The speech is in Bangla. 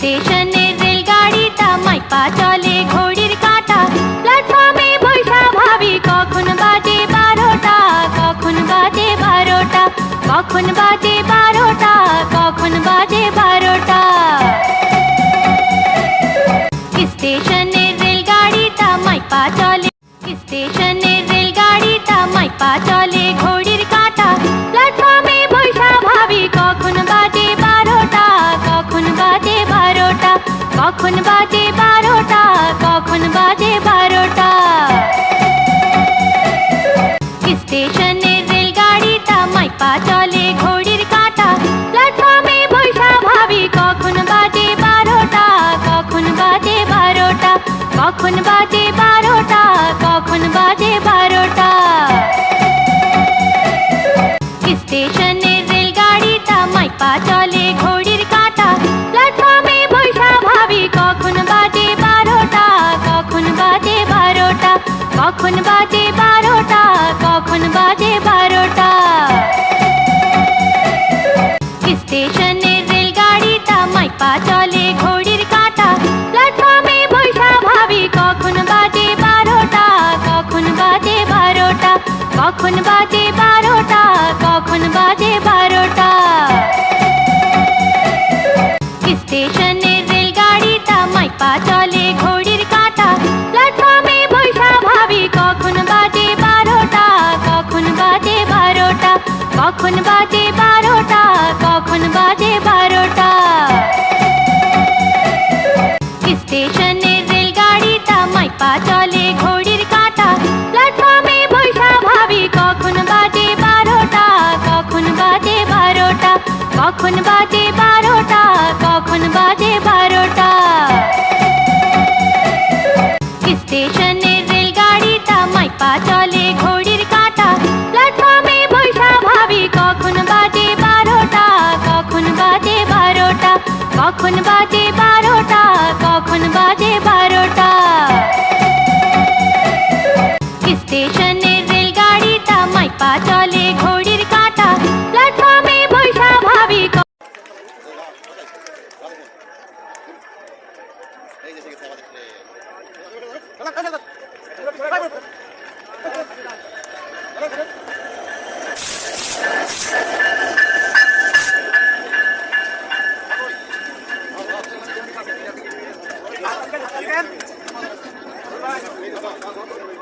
স্টেশনের রেলগাড়িটা মাইপা চলে ঘড়ির কাঁটা। প্ল্যাটফর্মে বৈশা ভাবি, কখন বাজে বারোটা, কখন বাজে বারোটা, কখন বাজে বারোটা, কখন বাজে বারোটা। স্টেশনের রেলগাড়িটা মাইপা চলে স্টেশনের রেলগাড়িটা মাইপা চলে কখন বাজে বারোটা, কখন বাজে বারোটা? স্টেশনের রেলগাড়িটা মাইপা চলে ঘড়ির কাটা। প্ল্যাটফর্মে বৈশা ভাবি, কখন বাজে বারোটা, কখন বাজে বারোটা, কখন বাজে কখন বাজে বারোটা? কখন বাজে বারোটা? স্টেশনের রেলগাড়িটা মাইপা চলে ঘড়ির কাঁটা। প্ল্যাটফর্মে বৈশা ভাবি, কখন বাজে বারোটা? কখন বাজে বারোটা? কখন বাজে বারোটা? কখন বাজে বারোটা? কখন বাজে বারোটা কখন বাজে কখন বাজে বারোটা কখন বাজে বারোটা স্টেশনের রেলগাড়িটা মাইপা চলে ঘড়ির কাঁটা প্ল্যাটফর্মে বৈশা ভাবি ক- এই 十三小时以后